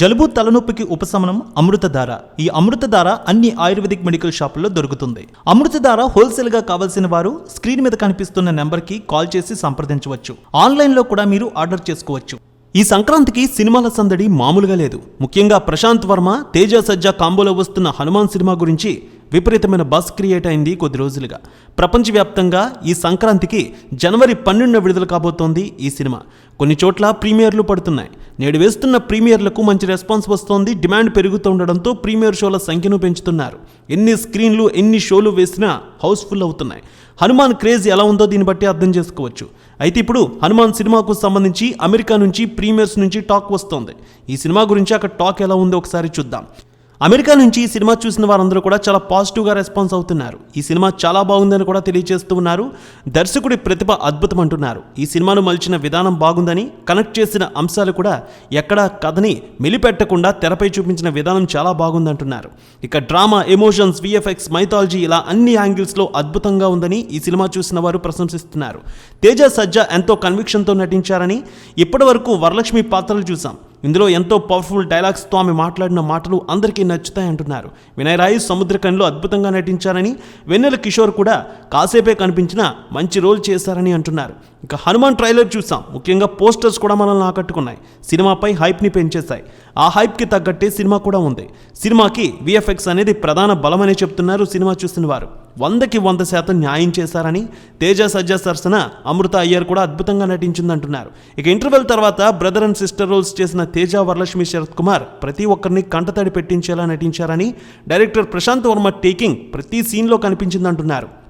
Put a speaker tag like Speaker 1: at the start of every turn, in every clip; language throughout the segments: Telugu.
Speaker 1: జలుబు తలనొప్పికి ఉపశమనం అమృతధార. ఈ అమృతధార అన్ని ఆయుర్వేదిక్ మెడికల్ షాపుల్లో దొరుకుతుంది. అమృతధార హోల్సేల్గా కావాల్సిన వారు స్క్రీన్ మీద కనిపిస్తున్న నెంబర్కి కాల్ చేసి సంప్రదించవచ్చు. ఆన్లైన్లో కూడా మీరు ఆర్డర్ చేసుకోవచ్చు. ఈ సంక్రాంతికి సినిమాల సందడి మామూలుగా లేదు. ముఖ్యంగా ప్రశాంత్ వర్మ తేజ సజ్జా కాంబోలో వస్తున్న హనుమాన్ సినిమా గురించి విపరీతమైన బస్ క్రియేట్ అయింది కొద్ది రోజులుగా. ప్రపంచవ్యాప్తంగా ఈ సంక్రాంతికి జనవరి పన్నెండున విడుదల కాబోతోంది ఈ సినిమా. కొన్ని చోట్ల ప్రీమియర్లు పడుతున్నాయి. నేడు వేస్తున్న ప్రీమియర్లకు మంచి రెస్పాన్స్ వస్తోంది. డిమాండ్ పెరుగుతుండడంతో ప్రీమియర్ షోల సంఖ్యను పెంచుతున్నారు. ఎన్ని స్క్రీన్లు ఎన్ని షోలు వేసినా హౌస్ఫుల్ అవుతున్నాయి. హనుమాన్ క్రేజ్ ఎలా ఉందో దీన్ని బట్టి అర్థం చేసుకోవచ్చు. అయితే ఇప్పుడు హనుమాన్ సినిమాకు సంబంధించి అమెరికా నుంచి ప్రీమియర్స్ నుంచి టాక్ వస్తోంది. ఈ సినిమా గురించి అక్కడ టాక్ ఎలా ఉందో ఒకసారి చూద్దాం. అమెరికా నుంచి ఈ సినిమా చూసిన వారందరూ కూడా చాలా పాజిటివ్గా రెస్పాన్స్ అవుతున్నారు. ఈ సినిమా చాలా బాగుందని కూడా తెలియజేస్తూ ఉన్నారు. దర్శకుడి ప్రతిభ అద్భుతం అంటున్నారు. ఈ సినిమాను మలిచిన విధానం బాగుందని కనెక్ట్ చేసిన అంశాలు కూడా ఎక్కడా కథని మెలిపెట్టకుండా తెరపై చూపించిన విధానం చాలా బాగుందంటున్నారు. ఇక డ్రామా ఎమోషన్స్ విఎఫ్ఎక్స్ మైథాలజీ ఇలా అన్ని యాంగిల్స్లో అద్భుతంగా ఉందని ఈ సినిమా చూసిన వారు ప్రశంసిస్తున్నారు. తేజ సజ్జా ఎంతో కన్విక్షన్తో నటించారని ఇప్పటివరకు వరలక్ష్మి పాత్రలు చూసాం. ఇందులో ఎంతో పవర్ఫుల్ డైలాగ్స్తో ఆమె మాట్లాడిన మాటలు అందరికీ నచ్చుతాయంటున్నారు వినయరాయు రాయ్ సముద్రకంలో అద్భుతంగా నటించారని వెన్నెల కిషోర్ కూడా కాసేపే కనిపించినా మంచి రోల్ చేశారని అంటున్నారు. ఇంకా హనుమాన్ ట్రైలర్ చూసాం. ముఖ్యంగా పోస్టర్స్ కూడా మనల్ని ఆకట్టుకున్నాయి. సినిమాపై హైప్ని పెంచేశాయి. ఆ హైప్కి తగ్గట్టే సినిమా కూడా ఉంది. సినిమాకి విఎఫ్ఎక్స్ అనేది ప్రధాన బలమని చెప్తున్నారు సినిమా చూసిన వారు. వందకి వంద శాతం న్యాయం చేశారని తేజ సజ్జా సరసన అమృత అయ్యర్ కూడా అద్భుతంగా నటించిందంటున్నారు. ఇక ఇంటర్వెల్ తర్వాత బ్రదర్ అండ్ సిస్టర్ రోల్స్ చేసిన తేజ వరలక్ష్మి శరత్ కుమార్ ప్రతి ఒక్కరిని కంటతడి పెట్టించేలా నటించారని డైరెక్టర్ ప్రశాంత్ వర్మ టేకింగ్ ప్రతి సీన్లో కనిపించిందంటున్నారు.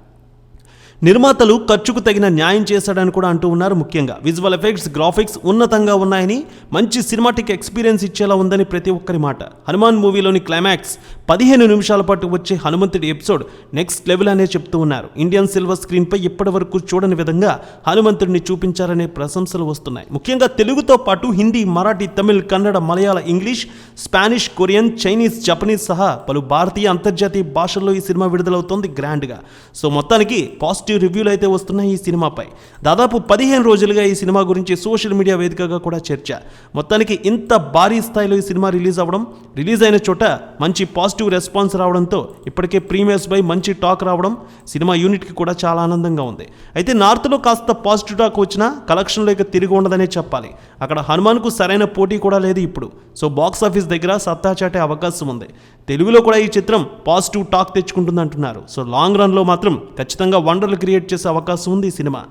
Speaker 1: నిర్మాతలు ఖర్చుకు తగిన న్యాయం చేశాడని కూడా అంటూ ఉన్నారు ముఖ్యంగా. విజువల్ ఎఫెక్ట్స్ గ్రాఫిక్స్ ఉన్నతంగా ఉన్నాయని మంచి సినిమాటిక్ ఎక్స్పీరియన్స్ ఇచ్చేలా ఉందని ప్రతి ఒక్కరి మాట. హనుమాన్ మూవీలోని క్లైమాక్స్ పదిహేను నిమిషాల పాటు వచ్చే హనుమంతుడి ఎపిసోడ్ నెక్స్ట్ లెవెల్ అనే చెప్తూ ఉన్నారు. ఇండియన్ సిల్వర్ స్క్రీన్పై ఇప్పటి వరకు చూడని విధంగా హనుమంతుడిని చూపించారనే ప్రశంసలు వస్తున్నాయి. ముఖ్యంగా తెలుగుతో పాటు Hindi Marathi Tamil Kannada Malayalam English Spanish Korean Chinese Japanese సహా పలు భారతీయ అంతర్జాతీయ భాషల్లో ఈ సినిమా విడుదలవుతోంది గ్రాండ్గా. సో మొత్తానికి పాజిటివ్ రివ్యూలు అయితే వస్తున్నాయి ఈ సినిమాపై. దాదాపు పదిహేను రోజులుగా ఈ సినిమా గురించి సోషల్ మీడియా వేదికగా కూడా చర్చ. మొత్తానికి ఇంత భారీ స్థాయిలో ఈ సినిమా రిలీజ్ అవ్వడం రిలీజ్ అయిన చోట మంచి పాజిటివ్ రెస్పాన్స్ రావడంతో ఇప్పటికే ప్రీమియర్స్ పై మంచి టాక్ రావడం సినిమా యూనిట్కి కూడా చాలా ఆనందంగా ఉంది. అయితే నార్త్లో కాస్త పాజిటివ్ టాక్ వచ్చినా కలెక్షన్లో ఇక తిరిగి ఉండదనే చెప్పాలి. అక్కడ హనుమాన్కు సరైన పోటీ కూడా లేదు ఇప్పుడు. సో బాక్స్ ఆఫీస్ దగ్గర సత్తా చాటే అవకాశం ఉంది. తెలుగులో కూడా ఈ చిత్రం పాజిటివ్ టాక్ తెచ్చుకుంటుంది అంటున్నారు సో లాంగ్ రన్లో మాత్రం ఖచ్చితంగా వండర్లు క్రియేట్ చేసే అవకాశం ఉంది ఈ సినిమా.